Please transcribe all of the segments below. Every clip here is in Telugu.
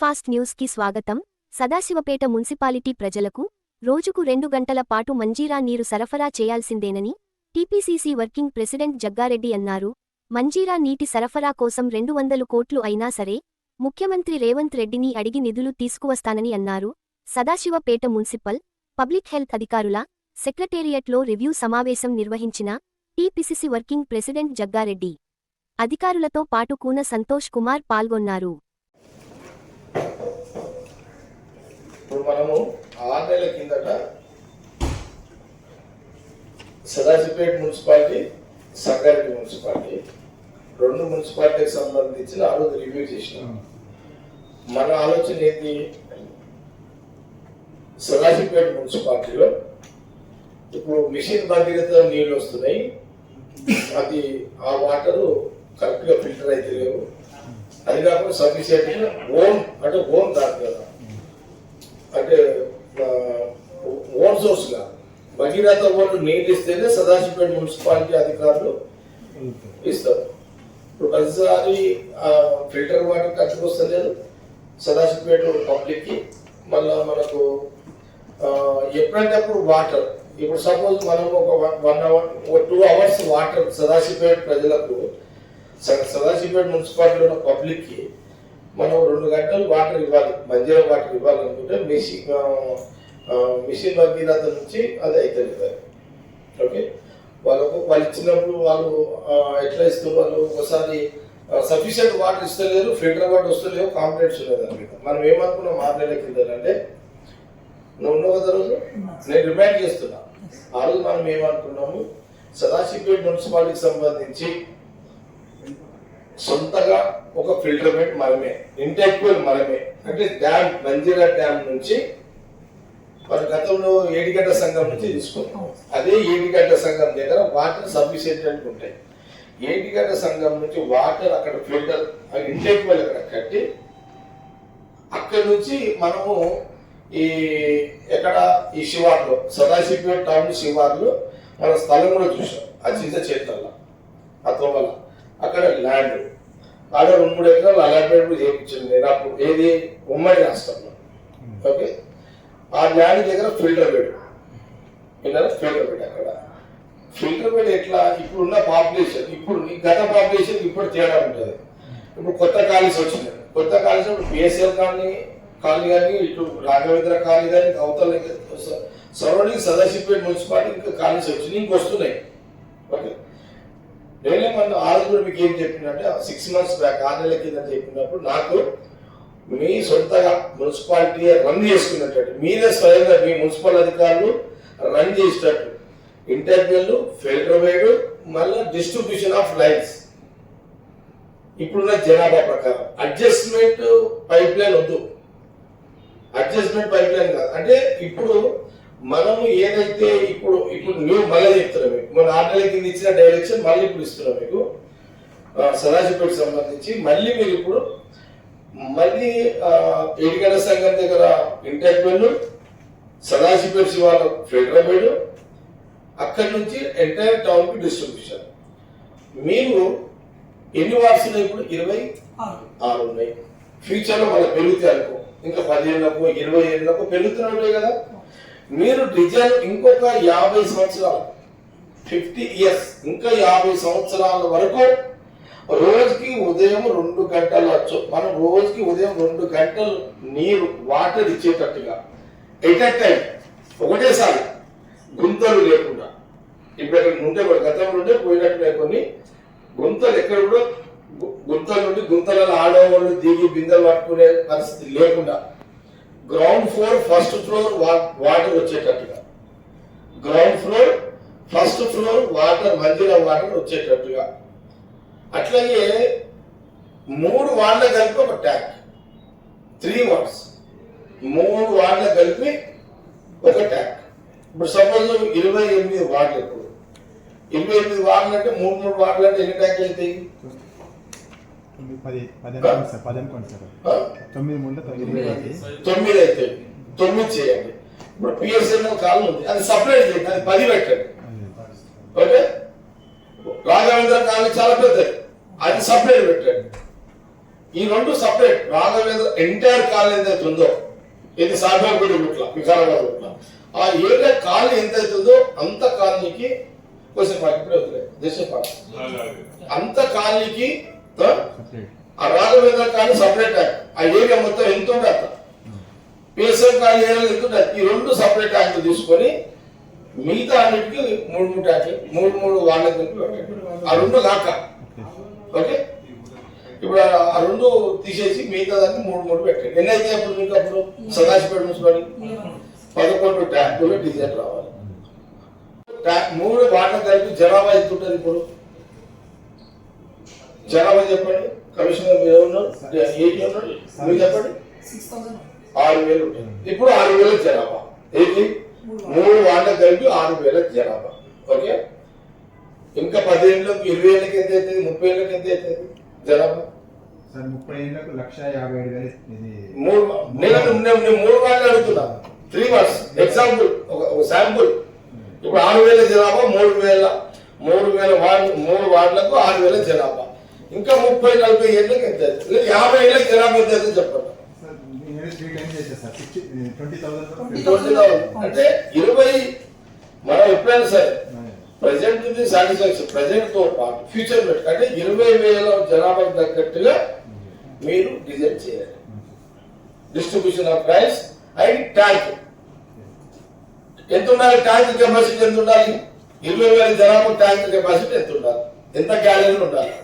ఫాస్ట్ న్యూస్కి స్వాగతం. సదాశివపేట మున్సిపాలిటీ ప్రజలకు రోజుకు రెండు గంటల పాటు మంజీరా నీరు సరఫరా చేయాల్సిందేనని టీపీసీసీ వర్కింగ్ ప్రెసిడెంట్ జగ్గారెడ్డి అన్నారు. మంజీరా నీటి సరఫరా కోసం రెండు వందలు కోట్లు అయినా సరే ముఖ్యమంత్రి రేవంత్ రెడ్డిని అడిగి నిధులు తీసుకువస్తానని అన్నారు. సదాశివపేట మున్సిపల్ పబ్లిక్ హెల్త్ అధికారుల సెక్రటేరియట్లో రివ్యూ సమావేశం నిర్వహించిన టీపీసీసీ వర్కింగ్ ప్రెసిడెంట్ జగ్గారెడ్డి అధికారులతో పాటు కూన సంతోష్ కుమార్ పాల్గొన్నారు. ఇప్పుడు మనము ఆరు నెలల కిందట సదాశివపేట మున్సిపాలిటీ సంగారెడ్డి మున్సిపాలిటీ రెండు మున్సిపాలిటీకి సంబంధించిన ఆ రోజు రివ్యూ చేసినాం. మన ఆలోచన ఏంటి? సదాశివపేట మున్సిపాలిటీలో ఇప్పుడు మిషన్ భగీరథ నీళ్ళు వస్తున్నాయి. అది ఆ వాటరు కరెక్ట్గా ఫిల్టర్ అయితే లేవు. అది కాకుండా సఫిషియెంట్గా ఓన్ అంటే ఓన్ దాని కదా. అంటే ఓన్ సోర్స్గా భగీరథ ఓన్లు నీళ్ళు ఇస్తేనే సదాశివపేట మున్సిపాలిటీ అధికారులు ఇస్తారు. ఇప్పుడు ప్రతిసారి ఫిల్టర్ వాటర్ ఖర్చుకు వస్తలేదు సదాశివపేట పబ్లిక్కి మళ్ళా మనకు ఎప్పుడంటే అప్పుడు వాటర్. ఇప్పుడు సపోజ్ మనం ఒక వన్ అవర్ ఒక టూ అవర్స్ వాటర్ సదాశివపేట ప్రజలకు సదాశివపేట మున్సిపాలిటీలో ఉన్న పబ్లిక్కి మనం రెండు గంటలు వాటర్ ఇవ్వాలి మంజీరా వాటర్ ఇవ్వాలనుకుంటే మిషన్ మిషన్ భగీరథ నుంచి అది అవుతుంది ఓకే? వాళ్ళకు వాళ్ళు ఇచ్చినప్పుడు వాళ్ళు ఎట్లా ఇస్తారు వాళ్ళు? ఒకసారి సఫిషియంట్ వాటర్ ఇస్తలేరు ఫిల్టర్ వాటర్ వస్తలేవు కాంప్లైంట్స్ ఉన్నాయి దాని మీద. మనం ఏమనుకున్నాం ఆరు నెలల కింద అంటే నువ్వు ఉన్నావు కదా రోజు? నేను రిమైండ్ చేస్తున్నా. ఆ రోజు మనం ఏమనుకున్నాము? సదాశివపేట మున్సిపాలిటీకి సంబంధించి సొంతగా ఒక ఫిల్టర్మెంట్ మనమే ఇంటెక్వల్ మనమే అంటే డ్యామ్ మంజీరా డ్యామ్ నుంచి మన గతంలో ఏడిగడ్డ సంఘం నుంచి తీసుకున్నాం. అదే ఏడిగడ్డ సంఘం దగ్గర వాటర్ సఫిషియెంట్ ఉంటాయి. ఏడిగడ్డ సంఘం నుంచి వాటర్ అక్కడ ఫిల్టర్ ఇంటెక్వల్ అక్కడ కట్టి అక్కడ నుంచి మనము ఈ ఎక్కడ ఈ శివార్లో సదాశివపేట టౌన్ శివార్లో మన స్థలం కూడా చూసాం. ఆ చిన్న చేతల్లో ఆ తోమల. అక్కడ ల్యాండ్ ఆడ రెండు మూడు ఎకరాలు అలాట్మెంట్ కూడా చేయించింది. నేను అప్పుడు ఏది? ఉమ్మడి రాష్ట్రంలో. ఓకే? ఆ ల్యాండ్ దగ్గర ఫిల్టర్ బెడ్. విన్నారా? ఫిల్టర్ బెడ్ అక్కడ. ఫిల్టర్ బెడ్ ఎట్లా? ఇప్పుడున్న పాపులేషన్ ఇప్పుడు గత పాపులేషన్ ఇప్పుడు తేడా ఉంటుంది. ఇప్పుడు కొత్త కాలేజ్ వచ్చింది కొత్త కాలేజ్ ఇప్పుడు బిఎస్ఎల్ కాలనీ కాలనీ కానీ ఇటు రాఘవేంద్ర కాలనీ కానీ అవతల సరౌండింగ్ సదాశివపేట మున్సిపాలిటీ ఇంకా కాలనీస్ వచ్చినాయి ఇంక వస్తున్నాయి రైల్వే మన ఆ రోజు కూడా మీకు ఏం చెప్పిందంటే సిక్స్ మంత్స్ బ్యాక్ ఆరు నెలల కింద చెప్పినప్పుడు నాకు మీ సొంతగా మున్సిపాలిటీ రన్ చేసుకున్నట్టు మీరే స్వయంగా మీ మున్సిపల్ అధికారులు రన్ చేసేటట్టు ఇంటర్వ్యూలు ఫిల్టర్ వేడు మళ్ళీ డిస్ట్రిబ్యూషన్ ఆఫ్ లైన్స్ ఇప్పుడున్న జనాభా ప్రకారం. అడ్జస్ట్మెంట్ పైప్ లైన్ వద్దు. అడ్జస్ట్మెంట్ పైప్ లైన్ కాదు. అంటే ఇప్పుడు మనము ఏదైతే ఇప్పుడు ఇప్పుడు మేము మళ్ళీ చెప్తున్నాం మీకు. మన ఆరు కింద ఇచ్చిన డైరెక్షన్ మళ్ళీ ఇప్పుడు ఇస్తున్నాం మీకు. సదాశివపేట సంబంధించి మళ్ళీ మీరు ఇప్పుడు మళ్ళీ ఆ, సంఘం దగ్గర ఇంటర్వ్యూలు సదాశివపేట శివాల ఫెడరబేడు అక్కడి నుంచి ఎంటైర్ టౌన్కి డిస్ట్రిబ్యూషన్ మీరు ఎన్ని వార్డ్స్ ఉన్నాయి ఇప్పుడు? ఇరవై? ఆరు ఉన్నాయి. ఫ్యూచర్లో మళ్ళీ పెరుగుతాయి అనుకో. ఇంకా పదిహేనులకు ఇరవై ఏళ్ళకు పెరుగుతున్నాయి కదా. మీరు డిజైన్ ఇంకొక యాభై సంవత్సరాలు ఫిఫ్టీ ఇయర్స్ ఇంకా యాభై సంవత్సరాల వరకు రోజుకి ఉదయం రెండు గంటలు వచ్చు మనం రోజుకి ఉదయం రెండు గంటలు నీరు వాటర్ ఇచ్చేటట్టుగా. ఎట్ ఎ టైం ఒకటేసారి గుంతలు లేకుండా. ఇప్పుడు ఉంటే కూడా గతంలో ఉంటే పోయినట్టు కొన్ని గుంతలు ఎక్కడ కూడా గుంతల నుండి గుంతలలో ఆడవాళ్ళు దిగి బిందెలు పట్టుకునే పరిస్థితి లేకుండా. Ground floor first floor water వచ్చేటట్టుగా. Ground floor first floor water మధ్యలో వాటర్ వచ్చేటట్టుగా. అట్లాగే మూడు వాళ్ళ కలిపి ఒక ట్యాంక్ త్రీ వాట్స్ మూడు వాళ్ళ కలిపి ఒక ట్యాంక్ ఇప్పుడు సపోజ్ ఇరవై ఎనిమిది వార్డులు ఇప్పుడు. ఇరవై ఎనిమిది వార్డులు అంటే మూడు మూడు వార్డులు అంటే ఎన్ని ట్యాంక్ అవుతాయి తొమ్మిది పది పది అనుకోండి సార్ పది అనుకోండి సార్? తొమ్మిది మూడు తొమ్మిది అయితే తొమ్మిది అయితే తొమ్మిది చేయండి. ఇప్పుడు పిఎస్ఎన్ఎల్ కాలం ఉంది. అది సపరేట్ చేయండి. అది పది పెట్టండి. ఓకే? రాఘవేంద్ర కాలనీ చాలా పెద్దది. అది సపరేట్ పెట్టండి. ఈ రెండు సపరేట్ రాఘవేంద్ర ఎంటైర్ కాలనీ ఎంతైతే ఉందో ఇది సాగర్గుడి గుట్ల వికారాబాద్ గుట్ల. ఆ ఏరియా కాలనీ ఎంతైతే ఉందో అంత కాలనీకి కొంచెం పాటు ఇప్పుడే వదిలే దేశం పాటు అంత కాలనీకి ఆ, రాజు ఆ కానీ సపరేట్ యాక్ట్ ఆ ఏరియా మొత్తం ఎంత ఉండే పిఎస్ఎఫ్ కానీ ఏరియాలో ఎంత ఉండే ఈ రెండు సపరేట్ యాక్ట్ తీసుకొని మిగతా అన్నిటికీ మూడు మూడు ట్యాక్లు మూడు మూడు వాళ్ళకి ఆ రెండు కాక ఓకే? ఇప్పుడు ఆ- రెండు తీసేసి మిగతా దాన్ని మూడు మూడు పెట్టండి. ఎన్ని అయితే అప్పుడు మీకు అప్పుడు సదాశివపేట మున్సిపాలిటీ? పదకొండు ట్యాంకులు డీజిల్ రావాలి. మూడు వాటర్ కలిపి జనాభా ఎంత ఉంటుంది ఇప్పుడు? జనాభా చెప్పండి. కమిషనర్ మీరు ఉన్నారు ఏపీ ఉన్నారు? మీరు చెప్పండి. ఆరు వేలు. ఇప్పుడు ఆరు వేల జనాభా. ఏంటి? మూడు వార్డులకు కలిపి ఆరు వేల జనాభా. ఓకే? ఇంకా పదిహేనులకు ఇరవై ఏళ్ళకి ఎంత అవుతుంది? ముప్పై ఏళ్ళకి ఎంత అవుతుంది? జనాభా? సార్ ముప్పై ఏళ్ళకు లక్ష యాభై ఏడు వేలు ఇది మూడు నేను మూడు వార్డులు అడుగుతున్నా. త్రీ వార్డ్స్ ఎగ్జాంపుల్ ఒక ఒక శాంపుల్ ఇప్పుడు ఆరు వేల జనాభా మూడు వేల. మూడు వేల వార్డు మూడు వార్డులకు ఆరు వేల జనాభా. ఇంకా ముప్పై నలభై ఏళ్ళకి ఎంత లేదా యాభై ఏళ్ళకి జనాభా ఎంత అవుతుంది చెప్పండి. అంటే ఇరవై మనం ఎప్పుడైనా సరే ప్రజెంట్ ది సాటిస్ఫాక్షన్ ప్రజెంట్తో పాటు ఫ్యూచర్ పెట్టి అంటే ఇరవై వేల జనాభాకు తగ్గట్టుగా మీరు డిజైన్ చేయాలి. Distribution of rise and tank ఎంత ఉండాలి? ట్యాంక్ కెపాసిటీ ఎంత ఉండాలి? ఇరవై వేల జనాభా ట్యాంక్ కెపాసిటీ ఎంత ఉండాలి? ఎంత గ్యాలరీలు ఉండాలి?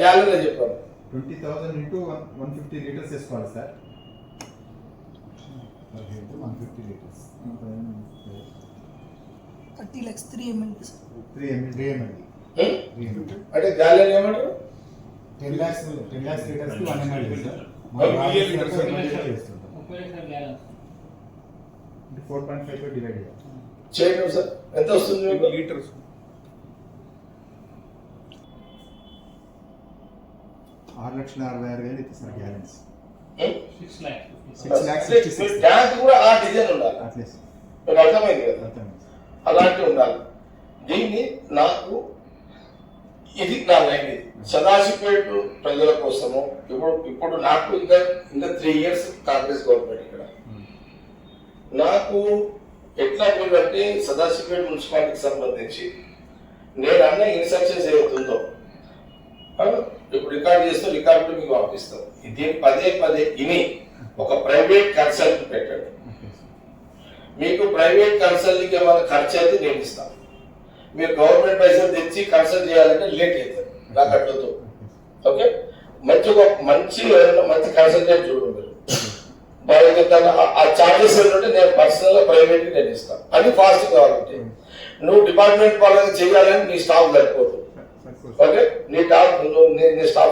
గ్యాలరీలో చెప్పండి twenty thousand into one one fifty litres వేసుకోవాలి sir. One fifty litres. Thirty lakhs three ML three ML three ML hmm? Three ML అంటే గ్యాలరీ ఏమంటారు? Ten lakhs ten lakhs litres one sir. Four point five divide చేయండి సార్. ఎంత వస్తుంది లీటర్స్. ఆరు లక్షల అరవై ఆరు వేలు ఇస్తుంది sir? Six lakhs six lakhs tank కూడా ఆ డిజైన్ ఉండాలి. మీకు అర్థమైంది కదా? అర్థమైంది. అలాంటి ఉండాలి. దీన్ని నాకు ఇది నా లైన్ ఇది. సదాశివపేట ప్రజల కోసము ఇప్పుడు ఇప్పుడు నాకు ఇంకా ఇంకా త్రీ ఇయర్స్ కాంగ్రెస్ గవర్నమెంట్ ఇక్కడ. నాకు ఎట్లా అంటే సదాశివపేట మున్సిపాలిటీకి సంబంధించి నేను అన్న ఇన్స్ట్రక్షన్స్ ఏదైతుందో రికార్డ్ చేస్తూ రికార్డు మీకు పంపిస్తాం. దీన్ని పదే పదే ఇని ఒక ప్రైవేట్ కన్సల్ట్ పెట్టండి. మీకు ప్రైవేట్ కన్సల్ట్కి ఏమైనా ఖర్చు అయితే నేను ఇస్తాను మీరు గవర్నమెంట్ పైసలు తెచ్చి కన్సల్ట్ చేయాలంటే లేట్ అవుతుంది. నా అట్లతో ఓకే? మంచి ఒక మంచి మంచి కన్సల్టెంట్ చూడండి. మీరు వాళ్ళకి ఆ- చార్జెస్ ఏంటంటే నేను పర్సనల్ ప్రైవేట్ నేను ఇస్తాను అది ఫాస్ట్ కావాలంటే నువ్వు డిపార్ట్మెంట్ వాళ్ళకి చేయాలని నీ స్టాఫ్ సరిపోతుంది ఓకే? నీ టాప్ నీ స్టాఫ్